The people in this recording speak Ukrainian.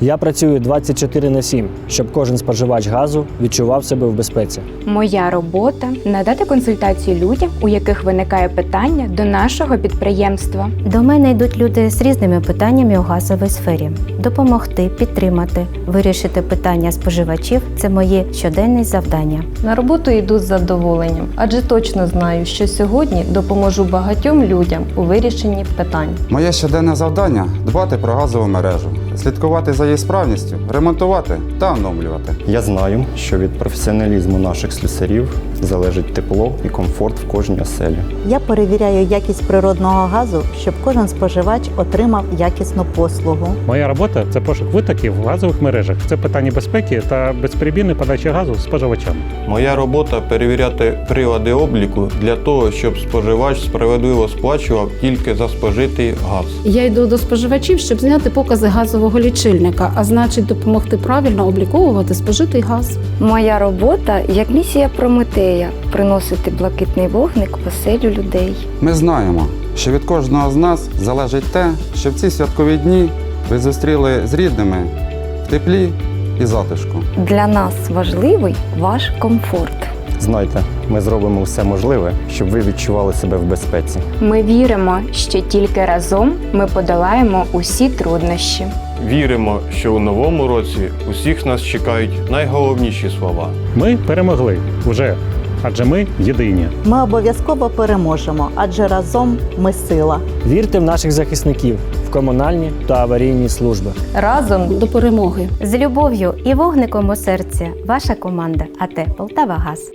Я працюю 24 на 7, щоб кожен споживач газу відчував себе в безпеці. Моя робота надати консультації людям, у яких виникає питання до нашого підприємства. До мене йдуть люди з різними питаннями у газовій сфері. Допомогти, підтримати, вирішити питання споживачів це моє щоденне завдання. На роботу йду з задоволенням, адже точно знаю, що сьогодні допоможу багатьом людям у вирішенні питань. Моє щоденне завдання дбати про газову мережу, слідкувати за її справністю, ремонтувати та оновлювати. Я знаю, що від професіоналізму наших слюсарів залежить тепло і комфорт в кожній оселі. Я перевіряю якість природного газу, щоб кожен споживач отримав якісну послугу. Моя робота це пошук витоків в газових мережах. Це питання безпеки та безперебійної подачі газу споживачам. Моя робота перевіряти прилади обліку для того, щоб споживач справедливо сплачував тільки за спожитий газ. Я йду до споживачів, щоб зняти покази газового лічильника, а значить допомогти правильно обліковувати спожитий газ. Моя робота як місія Прометея приносити блакитний вогник в оселю людей. Ми знаємо, що від кожного з нас залежить те, що в ці святкові дні ви зустріли з рідними в теплі і затишку. Для нас важливий ваш комфорт. Знайте, ми зробимо все можливе, щоб ви відчували себе в безпеці. Ми віримо, що тільки разом ми подолаємо усі труднощі. Віримо, що у новому році усіх нас чекають найголовніші слова. Ми перемогли уже, адже ми єдині. Ми обов'язково переможемо, адже разом ми сила. Вірте в наших захисників, в комунальні та аварійні служби. Разом До перемоги. З любов'ю і вогником у серці ваша команда АТ Полтава Газ.